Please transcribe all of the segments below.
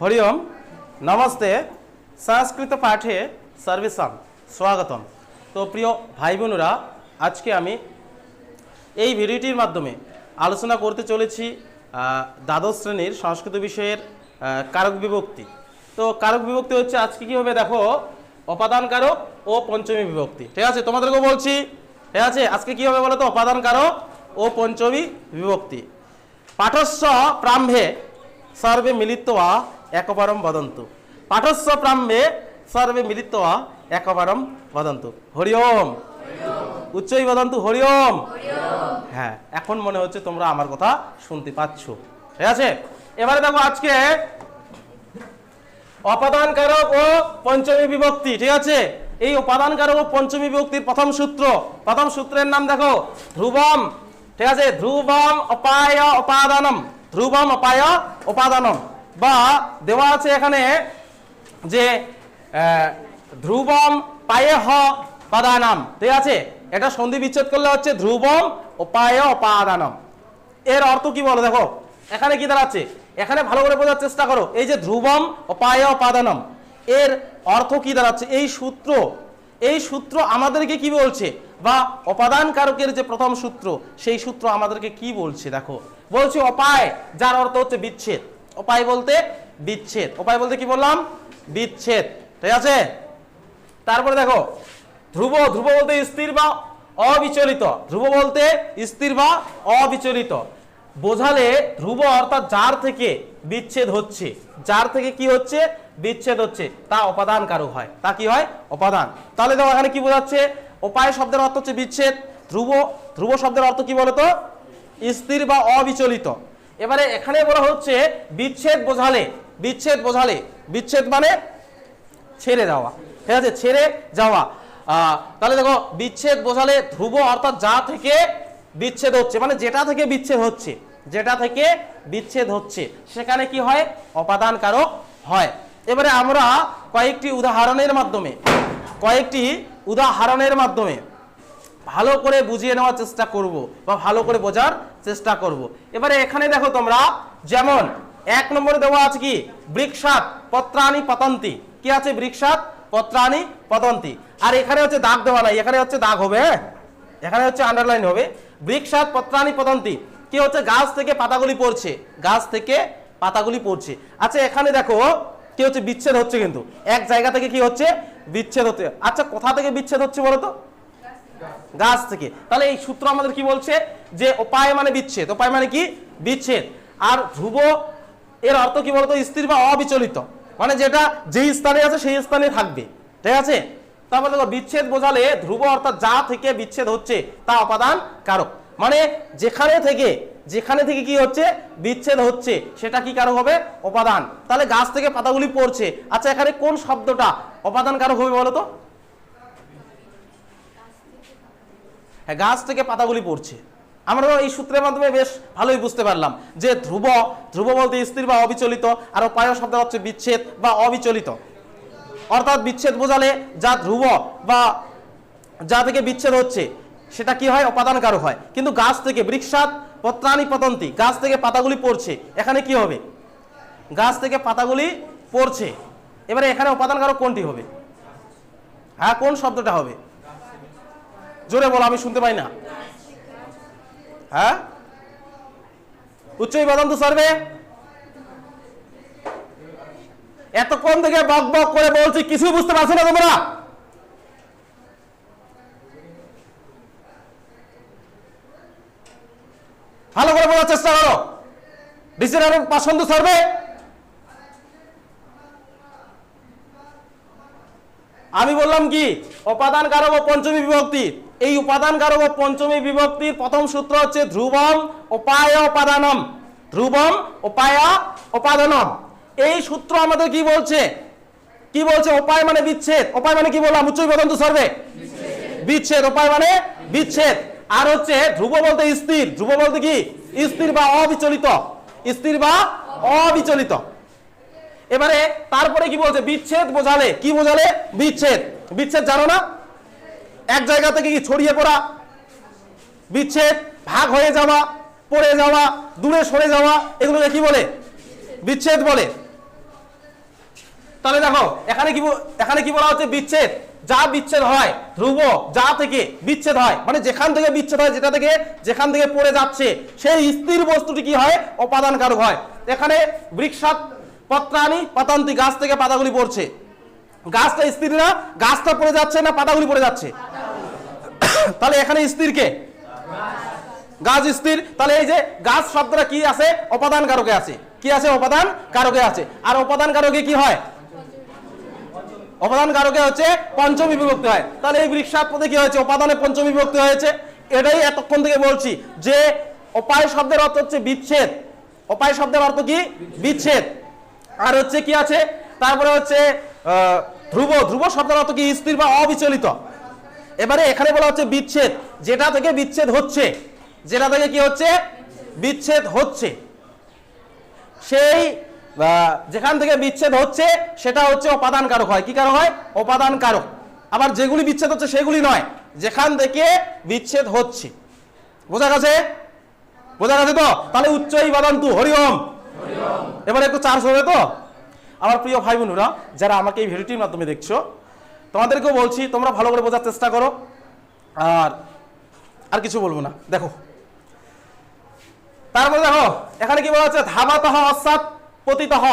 হরি নমস্তে। সংস্কৃত পাঠে সর্বেশাম, স্বাগতম। তো প্রিয় ভাই বোনেরা আজকে আমি এই ভিডিওটির মাধ্যমে আলোচনা করতে চলেছি দ্বাদশ শ্রেণির সংস্কৃত বিষয়ের কারক বিভক্তি। তো কারক বিভক্তি হচ্ছে আজকে কি হবে দেখো, অপাদান কারক ও পঞ্চমী বিভক্তি। ঠিক আছে? তোমাদেরকেও বলছি, ঠিক আছে? আজকে কি হবে বলো তো, অপাদান কারক ও পঞ্চমী বিভক্তি। পাঠস্য প্রাম্ভে সর্বে মিলিত্বা একবারম বদন্তু। পাঠস্য প্রাম্ভে সর্বে মিলিত্বা একবারম বদন্তু। হরি ওম। উচ্চই বদন্তু, হরি ওম। হ্যাঁ এখন মনে হচ্ছে তোমরা আমার কথা শুনতে পাচ্ছ। ঠিক আছে? এবারে দেখো আজকে অপাদান কারক ও পঞ্চমী বিভক্তি, ঠিক আছে? এই উপাদান কারক ও পঞ্চমী বিভক্তির প্রথম সূত্র। প্রথম সূত্রের নাম দেখো, ধ্রুবম, ঠিক আছে? ধ্রুবম অপায় উপাদানম। ধ্রুবম অপায় উপাদানম। বা দেওয়া আছে এখানে যে ধ্রুবম পায়ে হ পাদানাম। ঠিক আছে? এটা সন্ধি বিচ্ছেদ করলে হচ্ছে ধ্রুবম উপায় উপাদানম এর অর্থ কি বলো দেখো? এখানে কি দাঁড়াচ্ছে? এখানে ভালো করে বোঝার চেষ্টা করো। এই যে ধ্রুবম অপায় উপাদানম এর অর্থ কি দাঁড়াচ্ছে? এই সূত্র এই সূত্র আমাদেরকে কি বলছে? বা অপাদান কারকের যে প্রথম সূত্র, সেই সূত্র আমাদেরকে কি বলছে দেখো? বলছে অপায়, যার অর্থ হচ্ছে বিচ্ছেদ। অপায় বলতে বিচ্ছেদ। উপায় বলতে কি বললাম? বিচ্ছেদ। ঠিক আছে? তারপরে দেখো, ধ্রুব ধ্রুব বলতে স্থির বা অবিচলিত। ধ্রুব বলতে স্থির বা অবিচলিত। বোঝালে ধ্রুব অর্থাৎ যার থেকে বিচ্ছেদ হচ্ছে। যার থেকে কি হচ্ছে? বিচ্ছেদ হচ্ছে। তা অপাদান কারক হয়। তা কি হয়? অপাদান। তাহলে দেখো এখানে কি বোঝাচ্ছে? উপায় শব্দের অর্থ হচ্ছে বিচ্ছেদ। ধ্রুব ধ্রুব শব্দের অর্থ কি বলতো? স্থির বা অবিচলিত। এবারে এখানে বলা হচ্ছে বিচ্ছেদ বোঝালে বিচ্ছেদ বোঝালে। বিচ্ছেদ মানে ছেড়ে যাওয়া ঠিক আছে? ছেড়ে যাওয়া। তাহলে দেখো, বিচ্ছেদ বোঝালে ধ্রুব অর্থাৎ যা থেকে বিচ্ছেদ হচ্ছে মানে যেটা থেকে বিচ্ছেদ হচ্ছে, যেটা থেকে বিচ্ছেদ হচ্ছে, সেখানে কি হয়? অপাদান কারক হয়। এবারে আমরা কয়েকটি উদাহরণের মাধ্যমে, কয়েকটি উদাহরণের মাধ্যমে ভালো করে বুঝিয়ে নেওয়ার চেষ্টা করব বা ভালো করে বোঝার চেষ্টা করব। এবারে এখানে দেখো তোমরা, যেমন এক নম্বরে দেওয়া আছে কি? বৃক্ষাত পত্রাণী পতন্তি। কি আছে বৃক্ষাত পত্রাণী পতন্তি? আর এখানে হচ্ছে দাগ দেওয়া নাই, এখানে হচ্ছে দাগ হবে হ্যাঁ? এখানে হচ্ছে আন্ডারলাইন হবে। বৃক্ষাত পত্রাণী পতন্তি। কি হচ্ছে? গাছ থেকে পাতাগুলি পড়ছে, গাছ থেকে পাতাগুলি পড়ছে। আচ্ছা এখানে দেখো, কি হচ্ছে? বিচ্ছেদ হচ্ছে কিন্তু। এক জায়গা থেকে কি হচ্ছে? বিচ্ছেদ হচ্ছে। আচ্ছা কোথা থেকে বিচ্ছেদ হচ্ছে বলো তো গাছ থেকে। তাহলে এই সূত্র আমাদের কি বলছে? যে উপায় মানে বিচ্ছেদ। উপায় মানে কি? বিচ্ছেদ। আর ধ্রুব, এর অর্থ কি বলতো? স্থির বা অবিচলিত। মানে যেটা যেই স্থানে আছে, সেই স্থানে থাকবে। ঠিক আছে? তারপর দেখো, বিচ্ছেদ বোঝালে ধ্রুব অর্থাৎ যা থেকে বিচ্ছেদ হচ্ছে, তা অপাদান কারক। মানে যেখানে থেকে যেখানে থেকে কি হচ্ছে? বিচ্ছেদ হচ্ছে। সেটা কি কারক হবে? উপাদান তাহলে গাছ থেকে পাতাগুলি পড়ছে। আচ্ছা এখানে কোন শব্দটা অপাদান কারক হবে বলো তো হ্যাঁ গাছ থেকে পাতাগুলি পড়ছে। আমরা এই সূত্রের মাধ্যমে বেশ ভালোই বুঝতে পারলাম যে ধ্রুব ধ্রুব বলতে স্থির বা অবিচলিত আর পায় শব্দ হচ্ছে বিচ্ছেদ বা অবিচলিত। অর্থাৎ বিচ্ছেদ বোঝালে যা ধ্রুব বা যা থেকে বিচ্ছেদ হচ্ছে, সেটা কি হয়? অপাদান কারক হয়। কিন্তু গাছ থেকে বৃক্ষাত পত্রাণী পতন্তি, গাছ থেকে পাতাগুলি পড়ছে, এখানে কি হবে? গাছ থেকে পাতাগুলি পড়ছে। এবারে এখানে উপাদান কারক কোনটি হবে? হ্যাঁ কোন শব্দটা হবে? জোরে বলো, আমি শুনতে পাই না। হ্যাঁ? উচ্চই বদন্ত সার্ভে এতক্ষণ থেকে বক বক করে বলছি, কিছুই বুঝতে পারছ না তোমরা? ভালো করে বলার চেষ্টা করো। ডিসিশন পছন্দ সার্ভে আমি বললাম কি উপাদান কারক ও পঞ্চমী বিভক্তি। এই উপাদান কারক ও পঞ্চমী বিভক্তির প্রথম সূত্র হচ্ছে ধ্রুবম উপায় উপাদানম। ধ্রুবম উপায় উপাদানম। এই সূত্র আমাদের কি বলছে? কি বলছে? উপায় মানে বিচ্ছেদ। উপায় মানে কি বললাম? উচ্চ বেদন্ত সর্বে। বিচ্ছেদ। উপায় মানে বিচ্ছেদ। আর হচ্ছে ধ্রুব বলতে স্থির। ধ্রুব বলতে কি? স্থির বা অবিচলিত। স্থির বা অবিচলিত। এবারে তারপরে কি বলছে? বিচ্ছেদ বোঝালে। কি বোঝালে? বিচ্ছেদ। বিচ্ছেদ জানো না? এক জায়গা থেকে কি ছড়িয়ে পড়া। বিচ্ছেদ, ভাগ হয়ে যাওয়া, পড়ে যাওয়া, দূরে সরে যাওয়া, এগুলোকে কি বলে? বিচ্ছেদ বলে। তাহলে দেখো, এখানে কি এখানে কি বলা হচ্ছে বিচ্ছেদ? যা বিচ্ছেদ হয়, ধ্রুব, যা থেকে বিচ্ছেদ হয় মানে যেখান থেকে বিচ্ছেদ হয়, যেটা থেকে, যেখান থেকে পড়ে যাচ্ছে, সেই স্থির বস্তুটি কি হয়? অপাদান কারক হয়। এখানে বৃক্ষাত পত্রানি পাতান্তি গাছ থেকে পাতাগুলি পড়ছে। গাছটা স্থির না, গাছটা পড়ে যাচ্ছে না, পাতাগুলি পড়ে যাচ্ছে? তাহলে এখানে স্থির কে? গাছ স্থির। তাহলে এই যে গাছ শব্দটা কি আছে? অপাদান কারকে আছে। কি আছে? অপাদান কারকে আছে। আর অপাদান কারকে কি হয়? অপাদান কারকে হচ্ছে পঞ্চমী বিভক্তি হয়। তাহলে এই বৃক্ষাত পদে কি হয়েছে? অপাদানে পঞ্চমী বিভক্তি হয়েছে। এটাই এতক্ষণ থেকে বলছি যে অপায় শব্দের অর্থ হচ্ছে বিচ্ছেদ। অপায় শব্দের অর্থ কি? বিচ্ছেদ। আর হচ্ছে কি আছে? তারপরে হচ্ছে ধ্রুব। ধ্রুব শব্দের অর্থ কি? স্থির বা অবিচলিত। এবারে এখানে বলা হচ্ছে বিচ্ছেদ। যেটা থেকে বিচ্ছেদ হচ্ছে, যেটা থেকে কি হচ্ছে? বিচ্ছেদ হচ্ছে। সেই যেখান থেকে বিচ্ছেদ হচ্ছে, সেটা হচ্ছে অপাদান কারক হয়। কি কারক হয়? অপাদান কারক আবার যেগুলি বিচ্ছেদ হচ্ছে, সেগুলি নয়। যেখান থেকে বিচ্ছেদ হচ্ছে। বোঝা গেছে? বোঝা গেছে তো? তাহলে উচ্চই বাদান্তু হরিওম এবারে একটু চার্জ হবে তো? আমার প্রিয় ভাই বোনেরা যারা আমাকে এই ভিডিওটির মাধ্যমে দেখছ তোমাদেরকেও বলছি, তোমরা ভালো করে বোঝার চেষ্টা করো। আর আর কিছু বলব না। দেখো। তারপরে দেখো, এখানে কি বলা হচ্ছে? ধাবাতহ অসাত পতিতহ।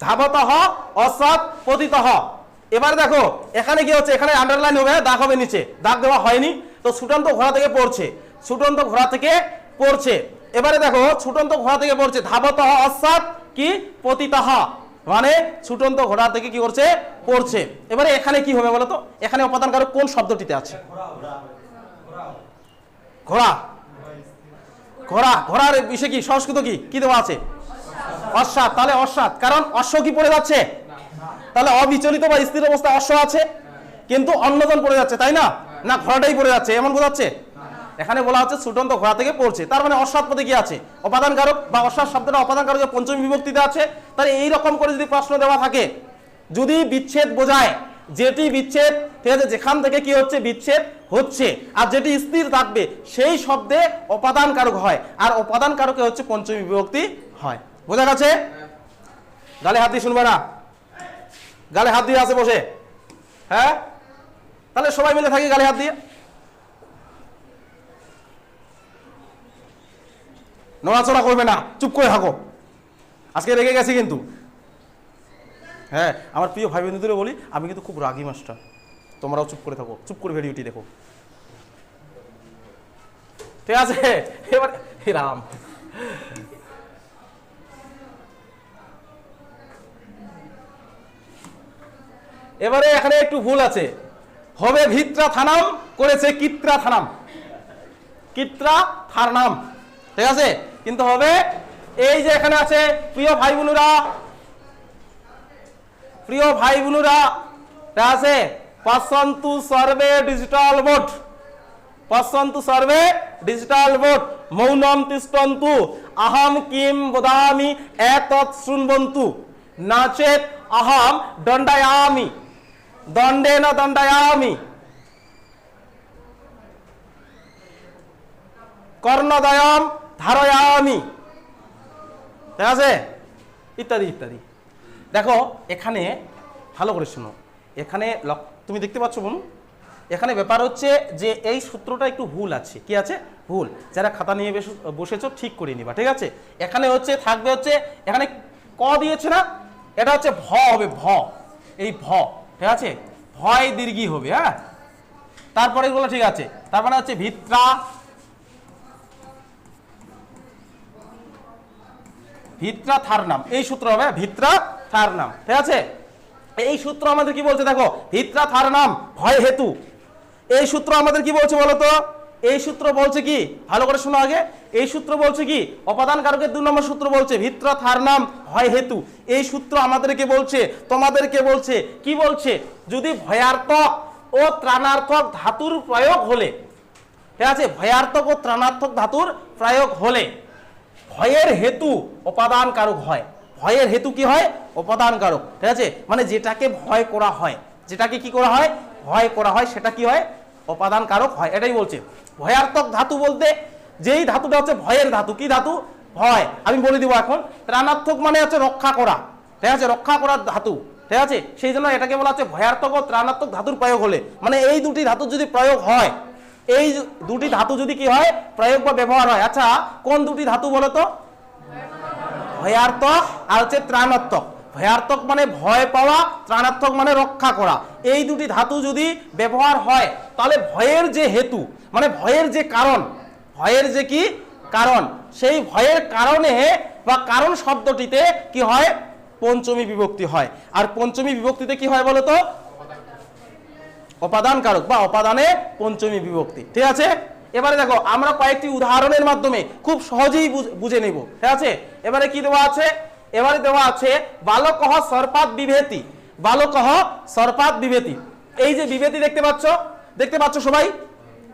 ধাবাতহ অসাত পতিতহ। এবার দেখো, এখানে কি হচ্ছে? এখানে আন্ডারলাইন হবে, দাগ হবে নিচে। দাগ দেওয়া হয়নি। তো ছুটন্ত ঘোড়া থেকে পড়ছে। সুটন্ত ঘোড়া থেকে পড়ছে। এবারে দেখো ছুটন্ত ঘোড়া থেকে পড়ছে। ধাবতহ অসাত কি? পতিতহ। মানে ছুটন্ত ঘোড়া থেকে কি করছে? পড়ছে। এবারে এখানে কি হবে বলতো? এখানে উপাদান কারক কোন শব্দটিতে আছে? ঘোড়া। ঘোড়া। ঘোড়ার বিষয় কি? সংস্কৃত কি? কি দেওয়া আছে? অশ্বাত। তাহলে অশ্বাত। কারণ অশ্ব কি পড়ে যাচ্ছে? তাহলে অবিচলিত বা স্থির অবস্থায় অশ্ব আছে। কিন্তু অন্যজন পড়ে যাচ্ছে, তাই না? না, ঘোড়াটাই পড়ে যাচ্ছে। এমন বোঝাচ্ছে? এখানে বলা হচ্ছে সুটন্ত ঘোড়া থেকে পড়ছে। তার মানে অশ্বাত পদে কি আছে। অপাদান কারক বা অশ্বাত শব্দটা অপাদান কারক পঞ্চমী বিভক্তিতে আছে তাহলে এই রকম করে যদি প্রশ্ন দেওয়া থাকে, যদি বিচ্ছেদ বোঝায়, যেটি বিচ্ছেদ, ঠিক আছে, যেখান থেকে কি হচ্ছে? বিচ্ছেদ হচ্ছে। আর যেটি স্থির থাকবে, সেই শব্দে অপাদান কারক হয়। আর অপাদান কারকে হচ্ছে পঞ্চমী বিভক্তি হয়। বোঝা গেছে? গালে হাত দিয়ে শুনবে না? গালে হাত দিয়ে আছে বসে। হ্যাঁ? তাহলে সবাই মিলে থাকি গালে হাত দিয়ে। নড়াচড়া করবে না, চুপ করে থাকো। আজকে রেগে গেছি কিন্তু। হ্যাঁ আমার প্রিয় ভাই বন্ধুদের বলি, আমি কিন্তু খুব রাগি মাস্টার। তোমরাও চুপ করে থাকো, চুপ করে ভিডিওটি দেখো। ঠিক আছে? এবার রাম। এবারে এখানে একটু ভুল আছে। হবে ভিত্রা থানাম, করেছে কিত্রা থানাম। কিত্রা থারনাম ঠিক আছে? কিন্তু হবে এই যে এখানে আছে প্রিয় ভাই বোনেরা প্রিয় ভাই বোনেরা আছে পছন্তু সর্বে ডিজিটাল ভোট পছন্তু সর্বে ডিজিটাল ভোট, মৌনম তিষ্টন্তু, আহম কিম বদামি, এতৎ শুনবন্তু নাচেত আহম দণ্ডায়ামি, দণ্ডেন দণ্ডায়ামি, কর্ণদয়ম ধারয়ামি। ঠিক আছে? ইত্যাদি ইত্যাদি। দেখো, এখানে, ভালো করে শোনো। এখানে তুমি দেখতে পাচ্ছ বোন? এখানে ব্যাপার হচ্ছে যে এই সূত্রটা একটু ভুল আছে। কি আছে? ভুল। যারা খাতা নিয়ে বসেছো, ঠিক করে নিবা, ঠিক আছে? এখানে হচ্ছে, থাকবে হচ্ছে, এখানে ক দিয়েছে না? এটা হচ্ছে ভ হবে, ভ। এই ভ, ঠিক আছে? ভয় দীর্ঘি হবে হ্যাঁ? তারপরে এগুলো ঠিক আছে? তারপরে হচ্ছে, ভিত্রা ভিত্রা থার নাম এই সূত্র হবে ভিত্রা থার নাম ঠিক আছে? এই সূত্র আমাদের কি বলছে দেখো? ভিত্রা থার নাম ভয় হেতু। এই সূত্র আমাদের কি বলছে বলতো এই সূত্র বলছে কি? ভালো করে শোনো আগে। এই সূত্র বলছে কি? অপাদান কারকের দুই নম্বর সূত্র বলছে ভিত্রা থার নাম ভয় হেতু। এই সূত্র আমাদেরকে বলছে, তোমাদেরকে বলছে, কি বলছে? যদি ভয়ার্থক ও ত্রাণার্থক ধাতুর প্রয়োগ হলে, ঠিক আছে? ভয়ার্থক ও ত্রাণার্থক ধাতুর প্রয়োগ হলে ভয়ের হেতু উপাদান কারক হয়। ভয়ের হেতু কি হয়? উপাদান কারক ঠিক আছে? মানে যেটাকে ভয় করা হয়। যেটাকে কি করা হয়? ভয় করা হয়। সেটা কি হয়? উপাদান কারক হয়। এটাই বলছে। ভয়ার্থক ধাতু বলতে যেই ধাতুটা হচ্ছে ভয়ের ধাতু। কি ধাতু? ভয়। আমি বলে দিব এখন। ত্রাণার্থক মানে হচ্ছে রক্ষা করা। ঠিক আছে? রক্ষা করার ধাতু। ঠিক আছে? সেই জন্য এটাকে বলা হচ্ছে ভয়ার্থক ও ত্রাণাত্মক ধাতুর প্রয়োগ হলে। মানে এই দুটি ধাতুর যদি প্রয়োগ হয় এই দুটি ধাতু যদি কি হয়, প্রয়োগ বা ব্যবহার হয়। আচ্ছা কোন দুটি ধাতু বলো তো ভয়ার্থক আর হচ্ছে ত্রাণাত্মক। ভয়ার্থক মানে ভয় পাওয়া, ত্রাণাত্মক মানে রক্ষা করা। এই দুটি ধাতু যদি ব্যবহার হয়, তাহলে ভয়ের যে হেতু মানে ভয়ের যে কারণ, ভয়ের যে কি কারণ, সেই ভয়ের কারণে বা কারণ শব্দটিতে কি হয়? পঞ্চমী বিভক্তি হয়। আর পঞ্চমী বিভক্তিতে কি হয় বলো তো অপাদান কারক বা অপাদানে পঞ্চমী বিভক্তি। ঠিক আছে? এবারে দেখো, আমরা কয়েকটি উদাহরণের মাধ্যমে খুব সহজেই বুঝ- নেব। ঠিক আছে? এবারে কি দেওয়া আছে? এবারে দেওয়া আছে বালকহ সর্পাত বিভেতি। বালকহ সর্পাত বিভেতি। এই যে বিভেতি দেখতে পাচ্ছ দেখতে পাচ্ছ সবাই?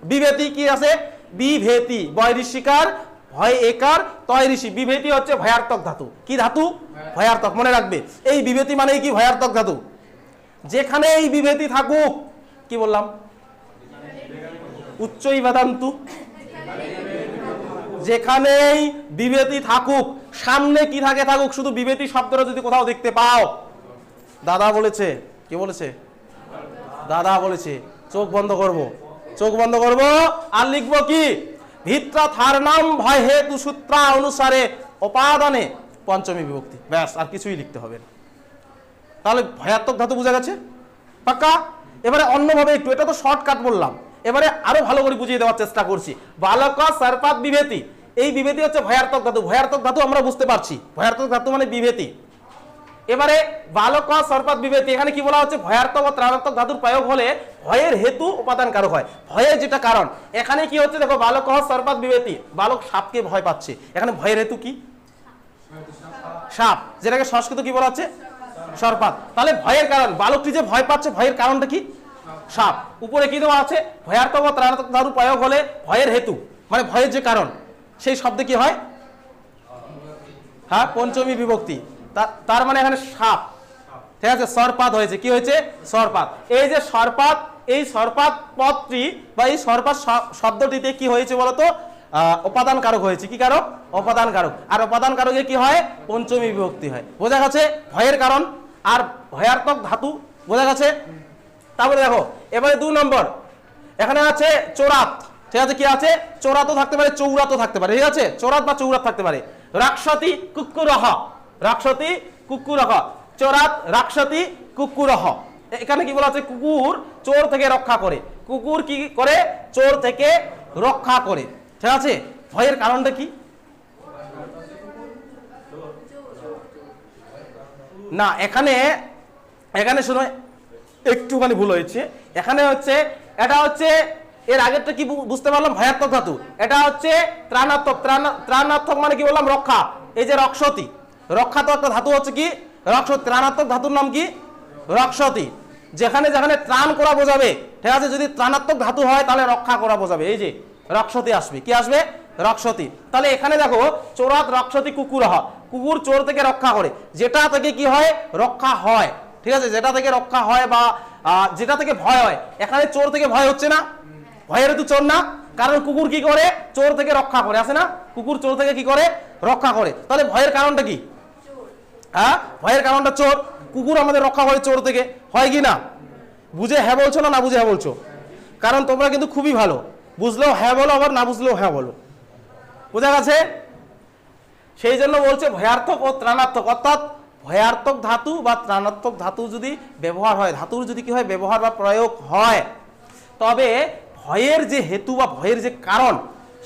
বিভেতি কি আছে? বিভেতি। বয় ঋষিকার, ভয় একার, তয় ঋষি। বিভেতি হচ্ছে ভয়ার্থক ধাতু। কি ধাতু? ভয়ার্থক মনে রাখবে। এই বিভেতি মানেই কি? ভয়ার্থক ধাতু। যেখানে এই বিভেতি থাকুক কি বললাম? উচ্চই বেদান্তু। যেখানেই বিবেতি থাকুক, সামনে কি থাকে থাকুক, শুধু বিবেতি শব্দটা যদি কোথাও দেখতে পাও। দাদা বলেছে, কি বলেছে? দাদা বলেছে, চোখ বন্ধ করব। চোখ বন্ধ করব আর লিখব কি? ভিত্রা থার নাম ভয় হেতু সূত্রা অনুসারে উপাদানে পঞ্চমী বিভক্তি। ব্যাস, আর কিছুই লিখতে হবে না। তাহলে ভয়াত্মক ধাতু বোঝা গেছে? পাক্কা? এবারে অন্যভাবে একটু, এটা তো শর্টকাট বললাম। এবারে আরও ভালো করে বুঝিয়ে দেওয়ার চেষ্টা করছি। বালক সর্পাত বিভেতি। এই বিভেতি হচ্ছে ভয়ার্থক ধাতু। ভয়ার্থক ধাতু আমরা বুঝতে পারছি। ভয়ার্থক ধাতু মানে বিভেতি। এবারে বালক সর্পাত বিভেতি, এখানে কি বলা হচ্ছে? ভয়ার্থক ও ত্রাণাত্মক ধাতুর প্রয়োগ হলে ভয়ের হেতু উপাদান কারক হয়। ভয়ের যেটা কারণ, এখানে কি হচ্ছে? দেখো, বালক সর্পাত বিভেতি। বালক সাপকে ভয় পাচ্ছে। এখানে ভয়ের হেতু কি? সাপ। যেটাকে সংস্কৃত কি বলা হচ্ছে? সর্পাত তাহলে ভয়ের কারণ, বালকটি যে ভয় পাচ্ছে, ভয়ের কারণটা কি? সাপ। উপরে কি দেওয়া আছে? ত্রাণাত্মক ধাতু প্রয়োগ হলে ভয়ের হেতু মানে ভয়ের যে কারণ, সেই শব্দে কি হয়? হ্যাঁ পঞ্চমী বিভক্তি। তার মানে এখানে সাপ। ঠিক আছে, সরপাত হয়েছে। কি হয়েছে? সরপাত। এই যে সরপাত, এই সরপাত পদটি বা এই সরপাত শব্দটিতে কি হয়েছে বলতো? উপাদান কারক হয়েছে। কি কারক? উপাদান কারক। আর উপাদান কারকে কি হয়? পঞ্চমী বিভক্তি হয়। বোঝা গেছে ভয়ের কারণ। আর ভয়ার্থক ধাতু, বোঝা গেছে? তারপরে দেখো, এবারে দু নম্বর। এখানে আছে চোরাত। ঠিক আছে, কি আছে? চোরাতও থাকতে পারে, চৌরাতও থাকতে পারে। ঠিক আছে? চোরাত বা চৌরাত থাকতে পারে। রাক্ষসী কুকুরহ রাক্ষসী কুকুরহ চোরাত রাক্ষসী কুকুরহ এখানে কি বলা আছে? কুকুর চোর থেকে রক্ষা করে। কুকুর কি করে? চোর থেকে রক্ষা করে। ঠিক আছে? ভয়ের কারণটা কি? না, এখানে এখানে শুনো, একটুখানি ভুল হয়েছে। এখানে হচ্ছে, এটা হচ্ছে, এর আগেরটা কি বুঝতে পারলাম? ভয়াত্মক ধাতু। এটা হচ্ছে ত্রাণাত্মক, ত্রাণ- ত্রাণাত্মক মানে কি বললাম? রক্ষা। এই যে রক্ষতি। রক্ষা তো একটা ধাতু হচ্ছে কি? রক্ষ ত্রাণাত্মক ধাতুর নাম কি? রক্ষতি। যেখানে যেখানে ত্রাণ করা বোঝাবে। ঠিক আছে? যদি ত্রাণাত্মক ধাতু হয়, তাহলে রক্ষা করা বোঝাবে। এই যে রক্ষতি আসবে। কি আসবে? রক্ষতি তাহলে এখানে দেখো, চোরাত রক্ষতি কুকুর হ কুকুর চোর থেকে রক্ষা করে। যেটা থেকে কি হয়? রক্ষা হয়। ঠিক আছে? যেটা থেকে রক্ষা হয় বা যেটা থেকে ভয় হয়। এখানে চোর থেকে ভয় হচ্ছে না? ভয়ের তো চোর না? কারণ কুকুর কি করে? চোর থেকে রক্ষা করে। আছে না? কুকুর চোর থেকে কি করে? রক্ষা করে। তাহলে ভয়ের কারণটা কি? হ্যাঁ? ভয়ের কারণটা চোর। কুকুর আমাদের রক্ষা করে চোর থেকে। হয় কি না? বুঝে হ্যাঁ বলছো না না বুঝে হ্যাঁ বলছো? কারণ তোমরা কিন্তু খুবই ভালো। বুঝলেও হ্যাঁ বলো, আবার না বুঝলেও হ্যাঁ বলো। বোঝা গেছে? সেই জন্য বলছে ভয়ার্থক ও ত্রাণাত্মক অর্থাৎ ভয়ার্থক ধাতু বা ত্রাণাত্মক ধাতু যদি ব্যবহার হয়, ধাতুর যদি কি হয়, ব্যবহার বা প্রয়োগ হয়, তবে ভয়ের যে হেতু বা ভয়ের যে কারণ,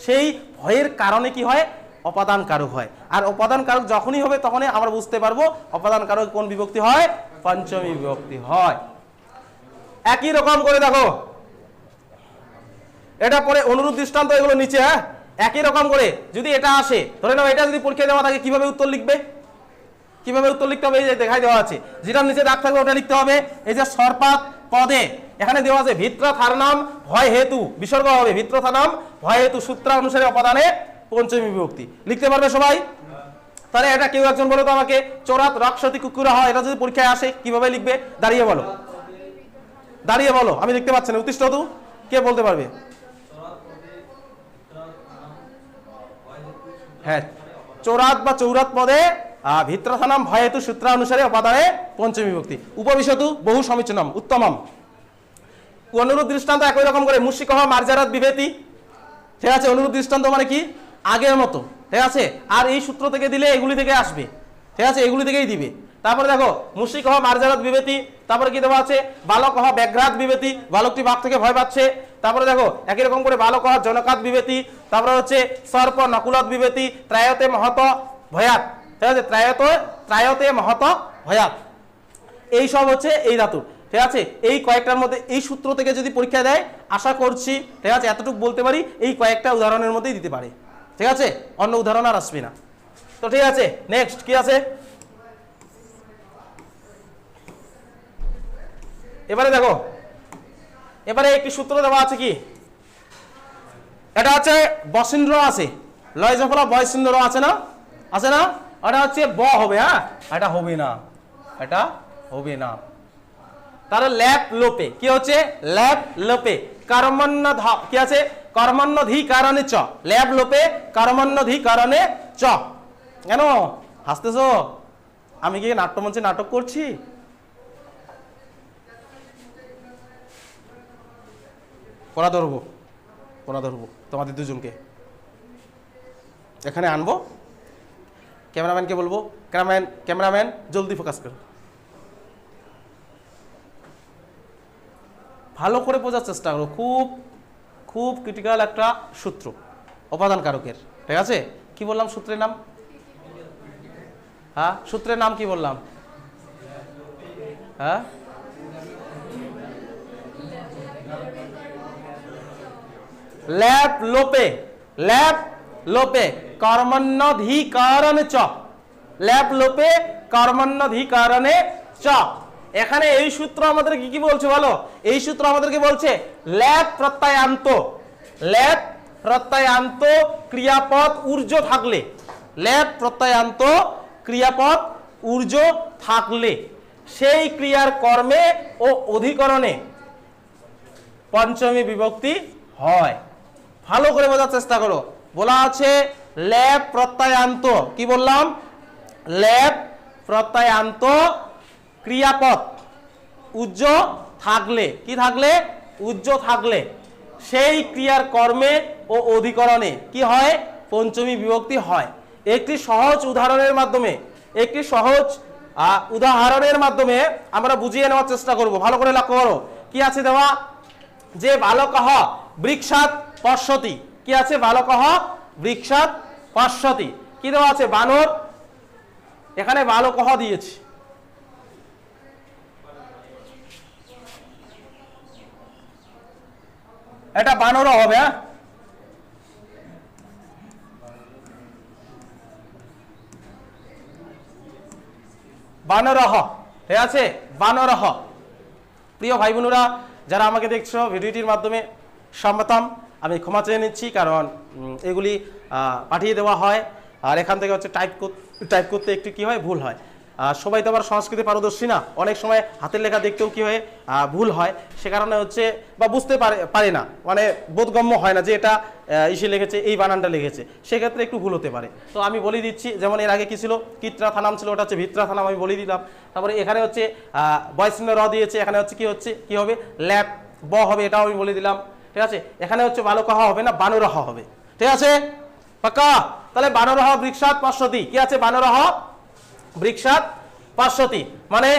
সেই ভয়ের কারণে কি হয়? অপাদান কারক হয়। আর অপাদান কারক যখনই হবে, তখনই আমরা বুঝতে পারব অপাদান কারক কোন বিভক্তি হয়? পঞ্চমী বিভক্তি হয়। একই রকম করে দেখো। এটা পরে অনুরূপ দৃষ্টান্ত, এগুলো নিচে হ্যাঁ? একই রকম করে, যদি এটা আসে, ধরে নাও এটা যদি পরীক্ষা দেওয়া থাকে, কীভাবে উত্তর লিখবে? কীভাবে উত্তর লিখতে হবে? এই যে দেখাই দেওয়া আছে। যেটা নিচে দাগ থাকবে, ওটা লিখতে হবে। এই যে সরপাত পদে, এখানে দেওয়া আছে, ভিত্র থার নাম ভয় হেতু, বিসর্গ হবে, ভিত্র থার নাম ভয় হেতু সূত্র অনুসারে অপাদানে পঞ্চমী বিভক্তি। লিখতে পারবে সবাই? তাহলে এটা কেউ একজন বলো তো আমাকে, চোরাত রক্ষতি কুকুর হয়, এটা যদি পরীক্ষায় আসে, কীভাবে লিখবে? দাঁড়িয়ে বলো। দাঁড়িয়ে বলো, আমি লিখতে পাচ্ছি না। উত্তিষ্ঠ তু? কে বলতে পারবে? হ্যাঁ চৌরাত বা চৌরাত পদে ভিত্রথানাম ভয়েতু সূত্রানুসারে অপাদানে পঞ্চমী বিভক্তি উপবিশতু বহু সমীচীনম, উত্তমম। অনুরূপ দৃষ্টান্ত একই রকম করে মুশিক মার্জারাত, বিভেতি। ঠিক আছে, অনুরূপ দৃষ্টান্ত মানে কি? আগের মতো। ঠিক আছে, আর এই সূত্র থেকে দিলে এগুলি থেকে আসবে। ঠিক আছে, এগুলি থেকেই দিবে। তারপরে দেখো মুশিক হওয়া মার্জারাত, বিভেতি। তারপরে কি দেওয়া আছে? বালক হওয়া ব্যাঘ্রাত, বিভেতি। বালকটি বাঘ থেকে ভয় পাচ্ছে। তারপরে দেখো, একই রকম করে বালক, জনকাত বিভেতি, তারপরে হচ্ছে সর্প, নকুলত বিভেতি, ত্রায়তে মহত, ভয়াত। ঠিক আছে? ত্রায়ত, ত্রায়তে মহত, ভয়াত। এই সব হচ্ছে এই ধাতুর ঠিক আছে? এই কয়েকটার মধ্যে এই সূত্র থেকে যদি পরীক্ষা দেয়, আশা করছি, ঠিক আছে, এতটুকু বলতে পারি, এই কয়েকটা উদাহরণের মধ্যেই দিতে পারে। ঠিক আছে? অন্য উদাহরণ আর আসবে না। তো ঠিক আছে নেক্সট কি আছে? এবারে দেখো এবারে একটি সূত্র দেওয়া আছে কি? এটা হচ্ছে বসিন্দ্র আছে। লয় জফলা বয়সিন্দ্র আছে না? আছে না? এটা হচ্ছে ব হবে হ্যাঁ? এটা হবে না। এটা হবে না। তাহলে ল্যাপ লোপে। কি হচ্ছে? ল্যাপ লোপে। কর্মণ্য কি আছে? কর্মণ্যধি কারণে চ। ল্যাব লোপে কর্মণ্যধি কারণে চ। কেন? হাসতেছো? আমি কি নাট্যমঞ্চে নাটক করছি? পড়া ধরবো। পড়া ধরবো তোমাদের দুজনকে। এখানে আনব। ক্যামেরাম্যানকে বলব, ক্যামেরাম্যান ক্যামেরাম্যান, জলদি ফোকাস করো। ভালো করে বোঝার চেষ্টা করো। খুব খুব ক্রিটিক্যাল একটা সূত্র উপাদান কারকের। ঠিক আছে? কি বললাম সূত্রের নাম? হ্যাঁ? সূত্রের নাম কি বললাম? হ্যাঁ? ল্যাপ লোপে ল্যাপ লোপে কর্মণ্যধিকারণে চ। ল্যাপ লোপে কর্মণ্যধিকারণে চ। এখানে এই সূত্র আমাদের কি কি বলছে বলো? এই সূত্র আমাদেরকে বলছে ল্যাপ প্রত্যয়ান্ত। ল্যাপ প্রত্যয়ান্ত ক্রিয়াপদ ঊর্জ থাকলে। ল্যাপ প্রত্যয়ান্ত ক্রিয়াপদ ঊর্জ থাকলে। সেই ক্রিয়ার কর্মে ও অধিকরণে পঞ্চমী বিভক্তি হয়। ভালো করে বোঝার চেষ্টা করো। বলা আছে, ল্যাব প্রত্যয়ান্ত। কি বললাম? ল্যাব প্রত্যয়ান্ত ক্রিয়াপদ উজ্জ থাকলে, কি থাকলে? উজ্জ থাকলে। সেই ক্রিয়ার কর্মে ও অধিকরণে কি হয়? পঞ্চমী বিভক্তি হয়। একটি সহজ উদাহরণের মাধ্যমে, একটি সহজ উদাহরণের মাধ্যমে আমরা বুঝিয়ে নেওয়ার চেষ্টা করব। ভালো করে লক্ষ্য করো। কি আছে দেওয়া? যে বালকহ বৃক্ষাত পশ্যতি কি আছে? বালকহ বৃক্ষাত পশ্যতি কি দেওয়া আছে? বানর। এখানে বালকহ দিয়েছি। এটা বানর হবে হ্যাঁ? বানরহ। ঠিক আছে? বানরহ। প্রিয় ভাই বোনেরা যারা আমাকে দেখছ, ভিডিওটির মাধ্যমে সম্মতাম আমি ক্ষমা চেয়ে নিচ্ছি, কারণ এগুলি পাঠিয়ে দেওয়া হয়। আর এখান থেকে হচ্ছে টাইপ টাইপ করতে একটু কি হয়? ভুল হয়। সবাই তো আবার সংস্কৃতি পারদর্শী না। অনেক সময় হাতের লেখা দেখতেও কি হয়? ভুল হয়। সে কারণে হচ্ছে, বা বুঝতে পারে পারে না। মানে বোধগম্য হয় না যে এটা ইসে লিখেছে, এই বানানটা লিখেছে। সেক্ষেত্রে একটু ভুল হতে পারে। তো আমি বলে দিচ্ছি, যেমন এর আগে কি ছিল? কিত্রা থানাম ছিল, ওটা হচ্ছে ভিত্রা থানাম, আমি বলে দিলাম। তারপরে এখানে হচ্ছে বয়সিন্ন র দিয়েছে, এখানে হচ্ছে কি হচ্ছে? কি হবে? ল্যাপ ব হবে, এটাও আমি বলে দিলাম। ঠিক আছে? এখানে হচ্ছে বালকহ হবে না বানরহ হবে। ঠিক আছে? পাক্কা? তাহলে বানরহ বৃক্ষাত পাঁচশতি কি আছে বানরহ বৃক্ষাত পাঁচশতি মানে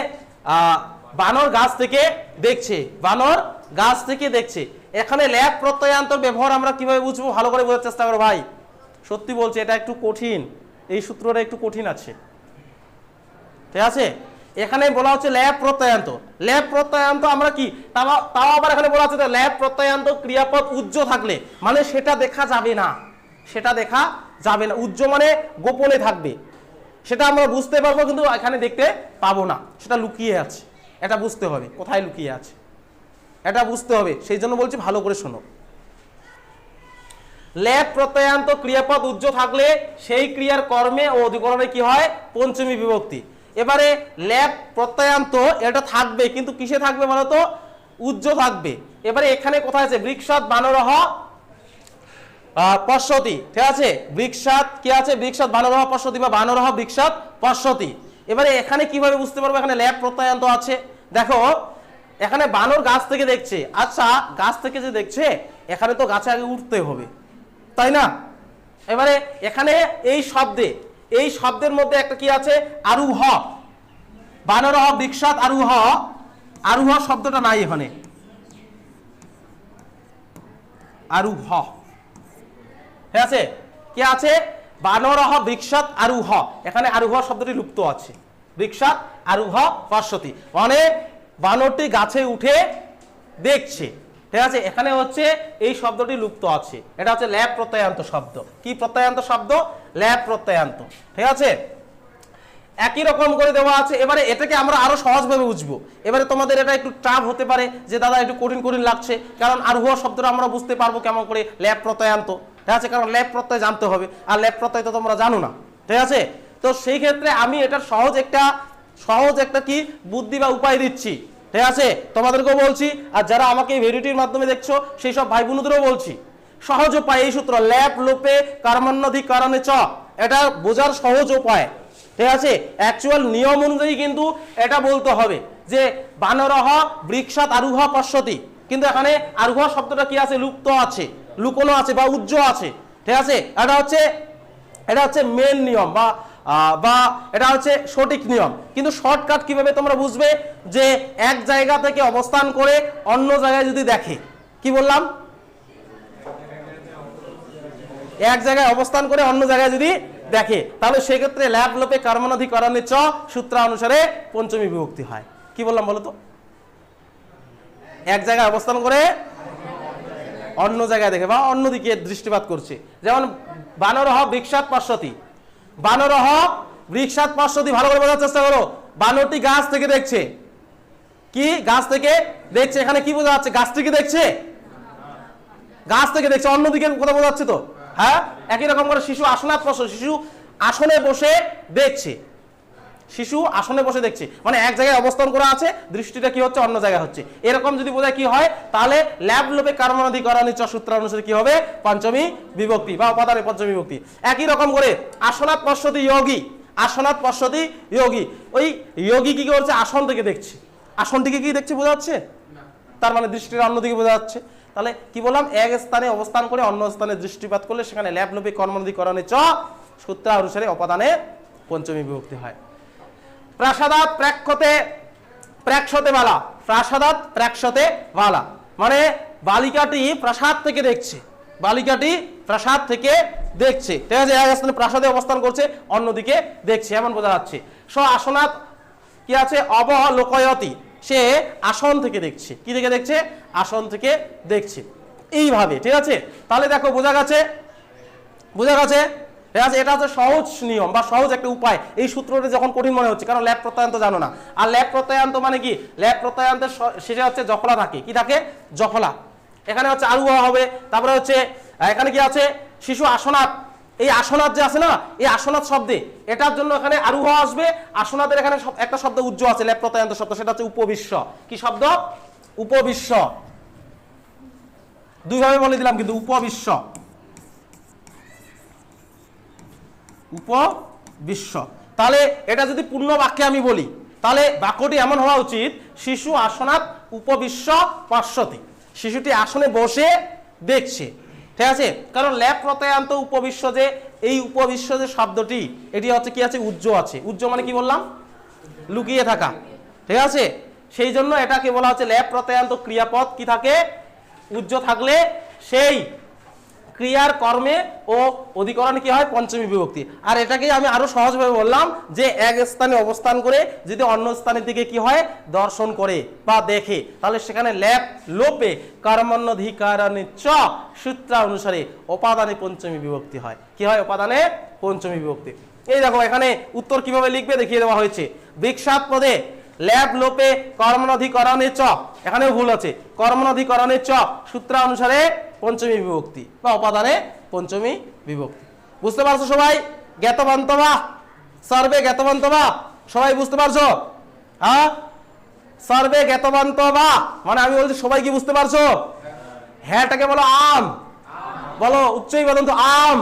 বানর গাছ থেকে দেখছে, বানর গাছ থেকে দেখছে। এখানে ল্যাব প্রত্যয়ান্তর ব্যবহার আমরা কীভাবে বুঝব? ভালো করে বোঝার চেষ্টা করো ভাই। সত্যি বলছি, এটা একটু কঠিন। এই সূত্রটা একটু কঠিন আছে। ঠিক আছে? এখানে বলা হচ্ছে ল্যাব প্রত্যয়ান্ত। ল্যাব প্রত্যয়ান্ত আমরা কি? তাও আবার এখানে বলা হচ্ছে ল্যাব প্রত্যয়ান্ত ক্রিয়াপদ উজ্জ থাকলে মানে সেটা দেখা যাবে না। সেটা দেখা যাবে না। উজ্জ মানে গোপনে থাকবে। সেটা আমরা বুঝতে পারব কিন্তু এখানে দেখতে পাবো না। সেটা লুকিয়ে আছে। এটা বুঝতে হবে। কোথায় লুকিয়ে আছে? এটা বুঝতে হবে। সেই জন্য বলছি ভালো করে শোনো। ল্যাব প্রত্যয়ান্ত ক্রিয়াপদ উজ্জ্ব থাকলে সেই ক্রিয়ার কর্মে ও অধিকরণে কি হয়? পঞ্চমী বিভক্তি। এবারে ল্যাব প্রত্যয়ান্ত, এটা থাকবে, কিন্তু কিসে থাকবে বলো তো উজ্জ থাকবে। এবারে এখানে কোথায় আছে? বৃক্ষত বানরহ পশ্বতি, ঠিক আছে? বৃক্ষাত কি আছে? বৃক্ষাত বানরহ, পশ্বতি বা বানরহ বৃক্ষাত পশ্বতি। এবারে এখানে কীভাবে বুঝতে পারব? এখানে ল্যাব প্রত্যয়ান্ত আছে। দেখো, এখানে বানর গাছ থেকে দেখছে। আচ্ছা গাছ থেকে যে দেখছে, এখানে তো গাছে আগে উঠতে হবে। তাই না? এবারে এখানে এই শব্দে এই শব্দের মধ্যে একটা কি আছে? আরুহ। বানরহ বৃক্ষাত আরুহ। আরুহ শব্দটা নাই এখানে। আরুহ। ঠিক আছে? কি আছে? বানরহ বৃক্ষাত আরুহ। এখানে আরুহ শব্দটি লুপ্ত আছে। বৃক্ষাত আরুহ পশ্বতি মানে বানরটি গাছে উঠে দেখছে। ঠিক আছে? এখানে হচ্ছে এই শব্দটি লুপ্ত আছে। এটা হচ্ছে ল্যাব প্রত্যয়ান্ত শব্দ। কি প্রত্যয়ান্ত শব্দ? ল্যাব প্রত্যয়ান্ত। ঠিক আছে? একই রকম করে দেওয়া আছে। এবারে এটাকে আমরা আরও সহজভাবে বুঝব। এবারে তোমাদের এটা একটু টাফ হতে পারে যে, দাদা, একটু কঠিন কঠিন লাগছে। কারণ আর হুয়া শব্দটা আমরা বুঝতে পারব কেমন করে ল্যাব প্রত্যয়ান্ত। ঠিক আছে? কারণ ল্যাব প্রত্যয় জানতে হবে। আর ল্যাব প্রত্যয় তো তোমরা জানো না। ঠিক আছে? তো সেই ক্ষেত্রে আমি এটার সহজ একটা সহজ একটা কি বুদ্ধি বা উপায় দিচ্ছি। ঠিক আছে? তোমাদেরকেও বলছি, আর যারা আমাকে এই ভিডিওটির মাধ্যমে দেখছ, সেই সব ভাই বোনদেরও বলছি, সহজ উপায় এই সূত্র, ল্যাপ, লোপে, কর্মান্নধি, কারণে চ। এটা বোঝার সহজ উপায়। ঠিক আছে? অ্যাকচুয়াল নিয়ম অনুযায়ী কিন্তু এটা বলতে হবে যে, বানরহ বৃক্ষাত আরুহ পশ্যতি। কিন্তু এখানে আরুহ শব্দটা কি আছে? লুপ্ত আছে, লুকোনো আছে বা উজ্জ্বল আছে। ঠিক আছে? এটা হচ্ছে এটা হচ্ছে মেন নিয়ম বা বা এটা হচ্ছে সঠিক নিয়ম। কিন্তু শর্টকাট কীভাবে তোমরা বুঝবে যে এক জায়গা থেকে অবস্থান করে অন্য জায়গায় যদি দেখে? কি বললাম? এক জায়গায় অবস্থান করে অন্য জায়গায় যদি দেখে, তাহলে সেক্ষেত্রে ল্যাব লোপে কর্মনাধিকরণে চ সূত্র অনুসারে পঞ্চমী বিভক্তি হয়। কি বললাম বলো তো? এক জায়গায় অবস্থান করে অন্য জায়গায় দেখে বা অন্যদিকে দৃষ্টিপাত করছে। যেমন বানরহ বৃক্ষাত পার্শ্বতী। বানরহ বৃক্ষাত পার্শ্বতী ভালো করে বোঝার চেষ্টা করো। বানরটি গাছ থেকে দেখছে। কি? গাছ থেকে দেখছে। এখানে কি বোঝা যাচ্ছে? গাছ থেকে দেখছে? গাছ থেকে দেখছে। অন্যদিকে কোথাও বোঝা যাচ্ছে তো? হ্যাঁ? একই রকম করে শিশু আসনাত বসে শিশু আসনে বসে দেখছে। শিশু আসনে বসে দেখছে। মানে এক জায়গায় অবস্থান করা আছে দৃষ্টিটা কি হচ্ছে অন্য জায়গায় হচ্ছে। এরকম যদি বোঝায় কি হয় তাহলে ল্যাব লোপে চ সূত্র অনুসারে কি হবে? পঞ্চমী বিভক্তি বা উপাদানে পঞ্চমী বিভক্তি। একই রকম করে আসনাত পশ্বতি যোগী আসনাত পশ্বতি যোগী। ওই যোগী কি করছে? আসন থেকে দেখছে। আসনটিকে কি দেখছে বোঝা যাচ্ছে? তার মানে দৃষ্টির অন্যদিকে বোঝা যাচ্ছে। তাহলে কি বললাম? এক স্থানে অবস্থান করে অন্য স্থানে দৃষ্টিপাত করলে সেখানে ল্যাব লোপে কর্মনদীকরণে চ সূত্র অনুসারে অপাদানে পঞ্চমী বিভক্তি হয়। প্রাসাদাত প্রেক্ষতে প্রেক্ষতে বালা। প্রাসাদাত প্রেক্ষতে বালা। মানে বালিকাটি প্রাসাদ থেকে দেখছে। বালিকাটি প্রাসাদ থেকে দেখছে। ঠিক আছে এক স্থানে প্রাসাদে অবস্থান করছে, অন্যদিকে দেখছে, এমন বোঝা যাচ্ছে। স আসনাত কি আছে? অবলোকয়তি। সে আসন থেকে দেখছে। কি থেকে দেখছে? আসন থেকে দেখছে। এইভাবে, ঠিক আছে? তাহলে দেখো, বোঝা গেছে? বোঝা গেছে? ঠিক আছে, এটা হচ্ছে সহজ নিয়ম বা সহজ একটা উপায়। এই সূত্রটা যখন কঠিন মনে হচ্ছে, কারণ ল্যাব প্রত্যয়ান্ত জানো না। আর ল্যাব প্রত্যয়ান্ত মানে কি? ল্যাব প্রত্যয়ান্তের শেষে হচ্ছে জফলা থাকে। কি থাকে? জফলা এখানে হচ্ছে আরু হবে, তারপরে হচ্ছে এখানে কি আছে? শিশু আসনাত এই আসনাত যে আছে না, এই আসনাত শব্দে, এটার জন্য এখানে আরুহ আসবে। আসনাতের এখানে একটা শব্দ উজ্জ্ব আছে, ল্যাব প্রত্যয়ান্ত শব্দ, সেটা হচ্ছে উপবিশ্ব। কি শব্দ? উপবিশ্ব। দুইভাবে বলে দিলাম কিন্তু উপবিশ্ব। উপবিশ্ব। তাহলে এটা যদি পূর্ণ বাক্যে আমি বলি, তাহলে বাক্যটি এমন হওয়া উচিত, শিশু আসনাত উপবিশ্ব পার্শ্বতে। শিশুটি আসনে বসে দেখছে। ঠিক আছে? কারণ ল্যাব প্রত্যয়ান্ত উপবিশ্ব যে, এই উপবিশ্ব যে শব্দটি, এটি হচ্ছে কি আছে? উজ্জ্ব আছে। উজ্জ্ব মানে কি বললাম? লুকিয়ে থাকা। ঠিক আছে? সেই জন্য এটাকে বলা হচ্ছে ল্যাব প্রত্যয়ান্ত ক্রিয়াপদ। কি থাকে? উজ্জ্ব থাকলে সেই ক্রিয়ার কর্মে ও অধিকরণ কি হয়? পঞ্চমী বিভক্তি। আর এটাকে আমি আরও সহজভাবে বললাম যে এক স্থানে অবস্থান করে যদি অন্য স্থানের দিকে কি হয়? দর্শন করে বা দেখে। তাহলে সেখানে ল্যাপ লোপে কর্মণ্যধিকারণে চ সূত্র অনুসারে উপাদানে পঞ্চমী বিভক্তি হয়। কি হয়? উপাদানে পঞ্চমী বিভক্তি। এই দেখো, এখানে উত্তর কীভাবে লিখবে দেখিয়ে দেওয়া হয়েছে। বিক্ষাত পদে ল্যাব লোপে কর্মনধিকরণে চ। এখানেও ভুল আছে। কর্মনধিকরণে চ। সূত্র অনুসারে পঞ্চমী বিভক্তি বা উপাদানে পঞ্চমী বিভক্তি। বুঝতে পারছ সবাই? জ্ঞাতবন্ত বা সর্বে জ্ঞাতবন্ত বা সবাই বুঝতে পারছ? হ্যাঁ? সর্বে জ্ঞাতবন্ত বা মানে আমি বলছি, সবাই কি বুঝতে পারছ? হ্যাঁটাকে বলো আম। বলো উচ্চই বদন্ত আম।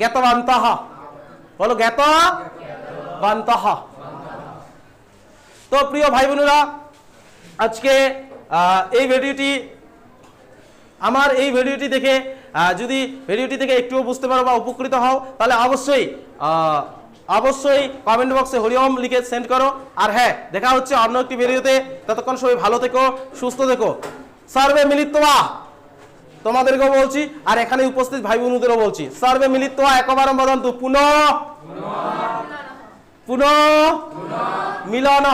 জ্ঞাতবান্তহ। বলো জ্ঞাত বান্তহ তো প্রিয় ভাই বোনেরা আজকে এই ভিডিওটি আমার এই ভিডিওটি দেখে যদি ভিডিওটি থেকে একটুও বুঝতে পারো বা উপকৃত হও তাহলে অবশ্যই অবশ্যই কমেন্ট বক্সে হরিওম লিখে সেন্ড করো। আর হ্যাঁ দেখা হচ্ছে অন্য একটি ভিডিওতে। ততক্ষণ সবাই ভালো থেকো সুস্থ থেকো। সার্ভে মিলিত্বা তোমাদেরকেও বলছি আর এখানে উপস্থিত ভাই বোনদেরও বলছি সার্ভে মিলিত্বা একবার বদন্তু পুনঃ পুনঃ মিলন